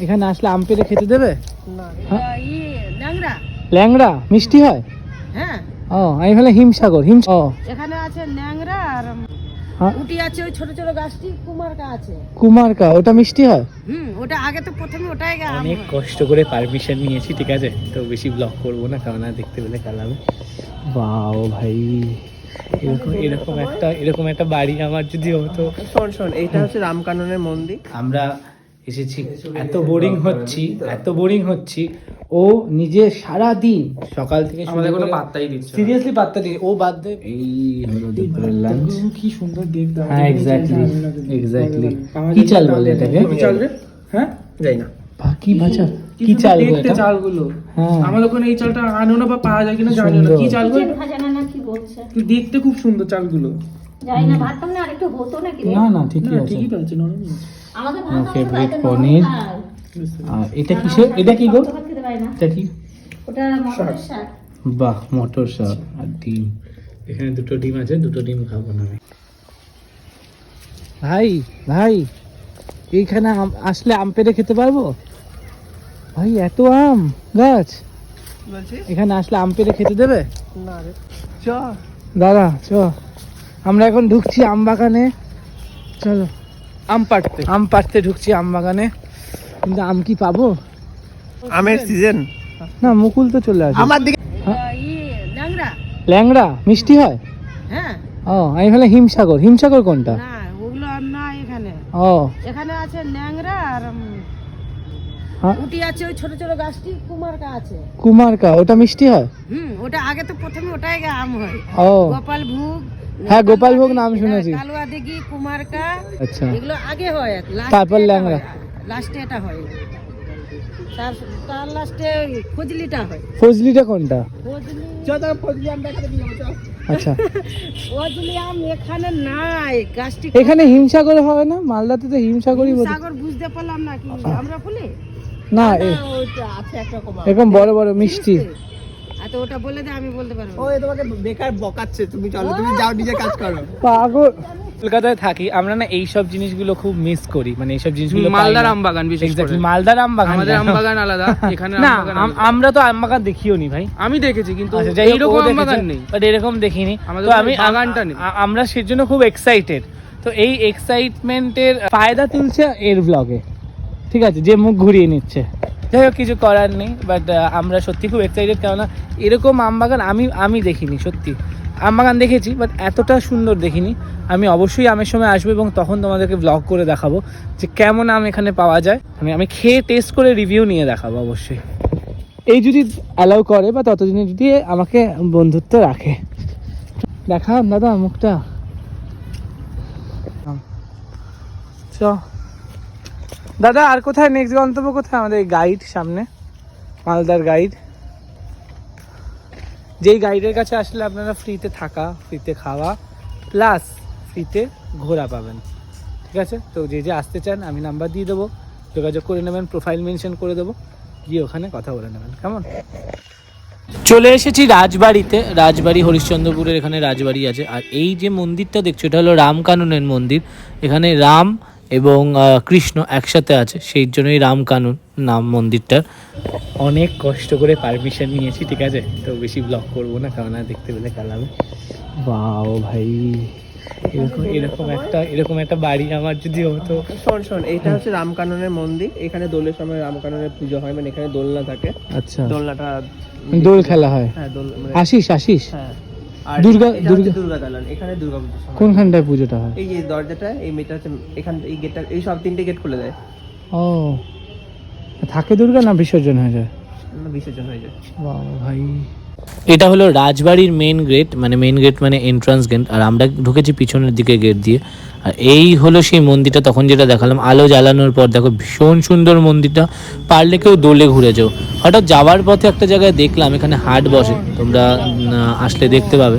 এখানে আসলে আম পেড়ে খেতে দেবে? হ্যাঁ? ইয়ে ল্যাংড়া। মিষ্টি হয়? হ্যাঁ। ও আমি ভাবলাম হিমসাগর হিম ও। এখানে আছে ল্যাংড়া আর হ্যাঁ, উটি আছে ওই ছোট ছোট গাছটি কুমারকা আছে। কুমারকা ওটা মিষ্টি হয়? হুম ওটা আগে তো প্রথমে ওটাই গা- অনেক কষ্ট করে পারমিশন নিয়েছি ঠিক আছে? তো বেশি ব্লগ করব না কারণ আর দেখতে পেলে বাও ভাই। এরকম এরকম একটা এরকম একটা বাড়ি আমার যদি হতো। শোন শোন এইটা হচ্ছে রামকাননের মন্দির। আমরা এসেছি। এত বোরিং হচ্ছি এত বোরিং হচ্ছি। ও নিজে সারা দিন সকাল থেকে আমাদের কোনো পাত্তাই দিচ্ছে সিরিয়াসলি পাত্তা দিই ও বাদ দে। এই হলো দুপুরের লাঞ্চ কি সুন্দর দেখতে হ্যাঁ এক্স্যাক্টলি এক্স্যাক্টলি কি চাল বলে এটাকে? কি চাল রে? হ্যাঁ? যাই না। বা- কি ভাজা কি চাল গো এটা? চালগুলো। হ্যাঁ। আমাদের ওখানে এই চালটা আনো না বা পাওয়া যায় কিনা জানি না। কি চালগুলো চিকেন ভাজা না না কি বলছে? দেখতে খুব সুন্দর চালগুলো। জানি না ভাবতাম না আরেকটু হতো নাকি রে? না না ঠিকই আছে। ঠিকই আছে নরমই আছে। বাড়িতে পনির। আর এটা কিসের? এটা কি গো? পারি এটা কি? ওটা মটরের শাক। বাহ মটর শাক আর ডিম। এখানে দুটো ডিম আছে দুটো ডিম খাব না আমি। ভাই ভাই এইখানে আম- আসলে আম পেড়ে খেতে পারব? ভাই এত আম গাছ। এখানে আসলে আম পেড়ে খেতে দেবে? না রে। চ। দাদা চ। আমরা এখন ঢুকছি আম বাগানে। চলো। আম পাড়তে। আম পাড়তে ঢুকছি আম বাগানে। কিন্তু আম কি পাবো? আমের সিজন না মুকুল তো চলে আসবে। আমার দিকে ইয়ে ল্যাংড়া। ল্যাংড়া? মিষ্টি হয়? হ্যাঁ। ও আমি ভাবলাম হিমসাগর। হিমসাগর কোনটা? না ওগুলো আর না এখানে। ও। এখানে আছে ল্যাংড়া আর হ্যাঁ। উটি আছে ওই ছোট ছোট গাছটি কুমারকা আছে। কুমারকা ওটা মিষ্টি হয়? হুম ওটা আগে তো প্রথমে ওটাই আম হয়। ও। গোপাল ভোগ হ্যাঁ, গোপালভোগ নাম শুনেছি। কালুয়া দিঘি কুমারকা আচ্ছা। এগুলো আগে হয় তারপর ল্যাংড়া। লাস্টে এটা হয়। তার তার লাস্টে খুজলিটা হয়। ফজলিটা কোনটা? ফজলি চ ফজলি আম দেখাতে দিয়ে আচ্ছা। ফজলি আম এখানে নাই গাছটি এখানে হিমসাগর হয় না? মালদাতে তো হিমসাগরই সাগর বুঝতে পারলাম না কি আমরা ফুলে না এ- আছে একটা এরকম বড় বড় মিষ্টি। আচ্ছা ওটা বলে দে আমি বলতে পারব ও তোমাকে বেকার বকাচ্ছে তুমি চলো তুমি যাও নিজে কাজ করো। পাগল। কলকাতায় থাকি আমরা না এই সব জিনিসগুলো খুব মিস করি মানে এইসব জিনিসগুলো মালদার না। আম বাগান বিশেষ করে। মালদার আম বাগান আমাদের আম কেন? বাগান আলাদা এখানে না। আমরা তো আম বাগান দেখিও নি ভাই। আমি দেখেছি কিন্তু আচ্ছা এইরকম আম দেখেছে, বাগান নেই। but এরকম দেখিনি। তো আমি বাগানটা নেই। আমরা সেজন্য খুব এক্সাইটেড তো এই এক্সাইটমেন্টের ফায়দা তুলছে এর ব্লগে ঠিক আছে যে মুখ ঘুরিয়ে নিচ্ছে। যাই হোক, কিছু করার নেই বাট আমরা সত্যি খুব এক্সাইটেড কেননা এরকম আম বাগান আমি আমি দেখিনি, সত্যি। আম বাগান দেখেছি বাট এতটা সুন্দর দেখিনি। আমি অবশ্যই আমের সময় আসব এবং তখন তোমাদেরকে ব্লগ করে দেখাবো যে কেমন আম এখানে পাওয়া যায়। আমি আমি খেয়ে টেস্ট করে রিভিউ নিয়ে দেখাবো অবশ্যই। এই যদি অ্যালাউ করে বা ততদিনে যদি আমাকে বন্ধুত্ব রাখে। দেখা, দাদা, মুখটা। চ। দাদা, আর কোথায়? নেক্সট গন্তব্য কোথায়? আমাদের গাইড সামনে, মালদার গাইড যেই গাইডের কাছে আসলে আপনারা ফ্রিতে থাকা ফ্রিতে খাওয়া প্লাস ফ্রিতে ঘোরা পাবেন। ঠিক আছে? তো যে যে আসতে চান, আমি নাম্বার দিয়ে দেবো, যোগাযোগ করে নেবেন প্রোফাইল মেনশন করে দেবো, গিয়ে ওখানে কথা বলে নেবেন। কেমন? চলে এসেছি রাজবাড়িতে, রাজবাড়ি হরিশ্চন্দ্রপুরের এখানে রাজবাড়ি আছে। আর এই যে মন্দিরটা দেখছ, এটা হলো রামকাননের মন্দির। এখানে রাম এবং আহ, কৃষ্ণ একসাথে আছে সেই জন্যই রামকানন নাম মন্দিরটার। অনেক কষ্ট করে পারমিশন নিয়েছি ঠিক আছে? তো বেশি ব্লগ করব না কারণ আর দেখতে পেলে কালাবে বাও ভাই। এরকম এরকম একটা এরকম একটা বাড়ি আমার যদি হতো। শোন শোন এইটা হচ্ছে রামকাননের মন্দির। এখানে দোলের সময় রামকাননের পুজো হয় মানে এখানে দোলনা থাকে। আচ্ছা। দোলনাটা দোল খেলা হয়? হ্যাঁ দোল মানে আশিস আশিস? হ্যাঁ। আর দুর্গা- দুর্গা- দুর্গা দালান এখানে দুর্গা পুজো কোনখানটায় পুজোটা হয়? এই যে দরজাটা এই মেয়েটা হচ্ছে এখান এই গেটটা এই সব তিনটে গেট খুলে দেয়। ও। থাকে দুর্গা না বিসর্জন হয়ে যায়? বিসর্জন হয়ে যায়। বাবা ভাই। এটা হলো রাজবাড়ির মেন গেট মানে মেন গেট মানে এন্ট্রান্স গেট আর আমরা ঢুকেছি পিছনের দিকে গেট দিয়ে। আর এই হলো সেই মন্দিরটা, তখন যেটা দেখালাম, আলো জ্বালানোর পর। দেখো, ভীষণ সুন্দর মন্দিরটা। পারলে কেউ দোলে ঘুরে যাও। হঠাৎ যাওয়ার পথে একটা জায়গায় দেখলাম, এখানে হাট বসে। তোমরা আসলে দেখতে পাবে।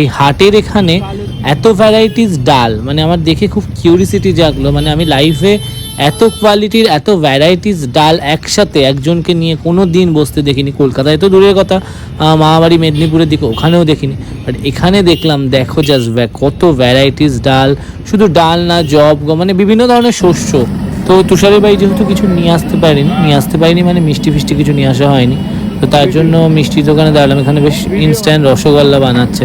এই হাটের এখানে এত ভ্যারাইটিস ডাল মানে আমার দেখে খুব কিউরিসিটি জাগলো। মানে আমি লাইফে এত কোয়ালিটির এত ভ্যারাইটিস ডাল একসাথে একজনকে নিয়ে কোনো দিন বসতে দেখিনি। কলকাতায় তো দূরের কথা মামাবাড়ি, মেদিনীপুরের দিকে ওখানেও দেখিনি। বাট এখানে দেখলাম, দেখো জাস্ট কত ভ্যারাইটিস ডাল। শুধু ডাল না, জব মানে বিভিন্ন ধরনের শস্য। তো তুষারের বাড়ি যেহেতু কিছু নিয়ে আসতে পারিনি, নিয়ে আসতে পারিনি মানে মিষ্টি ফিষ্টি কিছু নিয়ে আসা হয়নি। তো তার জন্য মিষ্টির দোকানে দাঁড়ালাম, এখানে বেশ ইনস্ট্যান্ট রসগোল্লা বানাচ্ছে।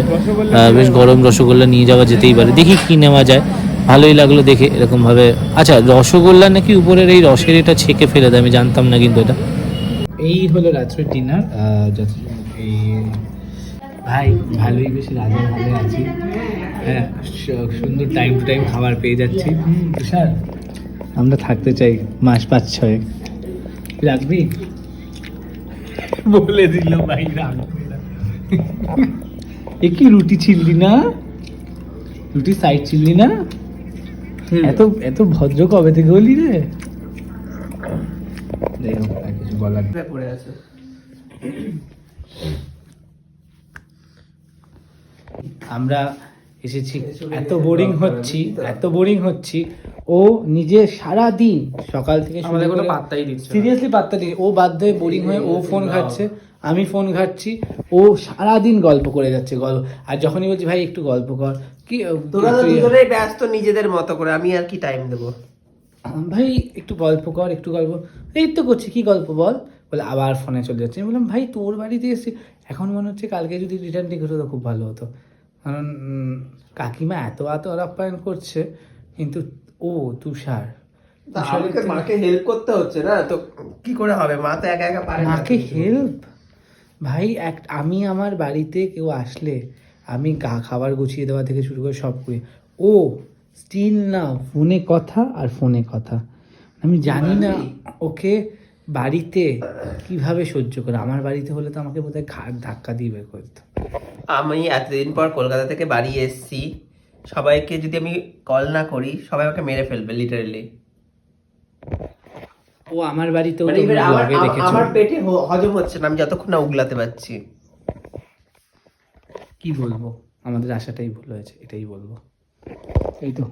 বেশ গরম রসগোল্লা নিয়ে যাওয়া যেতেই পারে। দেখি কি নেওয়া যায়। ভালোই লাগল দেখে এরকমভাবে। আচ্ছা রসগোল্লা নাকি উপরের এই রসের এটা ছেঁকে ফেলে দেয়, আমি জানতাম না কিন্তু এটা। এই হলো রাত্রের ডিনার ভাই, ভালোই বেশি রাজা ভালো আছি। হ্যাঁ সুন্দর টাইম টু টাইম খাবার পেয়ে যাচ্ছি। তুষার, আমরা থাকতে চাই মাস পাঁচ ছয়। রাখবি? বলে দিল ভাই রাখবি না। এ কি রুটি ছিললি না? রুটি সাইড ছিললি না? এত এত ভদ্র কবে থেকে হলি রে? কিছু বলার পড়ে আছে। আমরা এসেছি এত বোরিং হচ্ছি এত বোরিং হচ্ছি। ও নিজে সারা দিন সকাল থেকে আমাদের কোনো পাত্তাই দিচ্ছে সিরিয়াসলি পাত্তা দিই। ও বাধ্য হয়ে বোরিং হয়ে ও ফোন ঘাটছে। আমি ফোন ঘাটছি ও সারা দিন গল্প করে যাচ্ছে গল্প আর যখনই বলছি ভাই একটু গল্প কর। কি তোরা তো দুজনেই ব্যস্ত নিজেদের মতো করে আমি আর কি টাইম দেবো? ভাই একটু গল্প কর একটু গল্প। এই তো করছি কি গল্প বল? বলে আবার ফোনে চলে যাচ্ছে। আমি বললাম ভাই তোর বাড়িতে এসেছি এখন মনে হচ্ছে কালকে যদি রিটার্ন টিকিট হতো খুব ভালো হতো। কারণ কাকিমা এত এত আপ্যায়ন করছে কিন্তু ও তুষার। মাকে হেল্প করতে হচ্ছে না তো কি করে হবে? মা তো একা একা পারে মাকে হেল্প ভাই এক আমি আমার বাড়িতে কেউ আসলে আমি গা খাবার গুছিয়ে দেওয়া থেকে শুরু করে সব করি। ও স্টিল না ফোনে কথা আর ফোনে কথা। আমি জানি না ওকে বাড়িতে কীভাবে সহ্য করে আমার বাড়িতে হলে তো আমাকে বোধহয় ঘাট ধাক্কা দিয়ে বের করতো আমি এতদিন পর কলকাতা থেকে বাড়ি এসেছি। সবাইকে যদি আমি কল না করি সবাই আমাকে মেরে ফেলবে লিটারালি ও আমার বাড়িতেও মানে তো এবার দেখেছ। আমার পেটে হজম হচ্ছে না আমি যতক্ষণ না উগলাতে পারছি। কি বলব? আমাদের আশাটাই ভুল হয়েছে এটাই বলব। এই তো।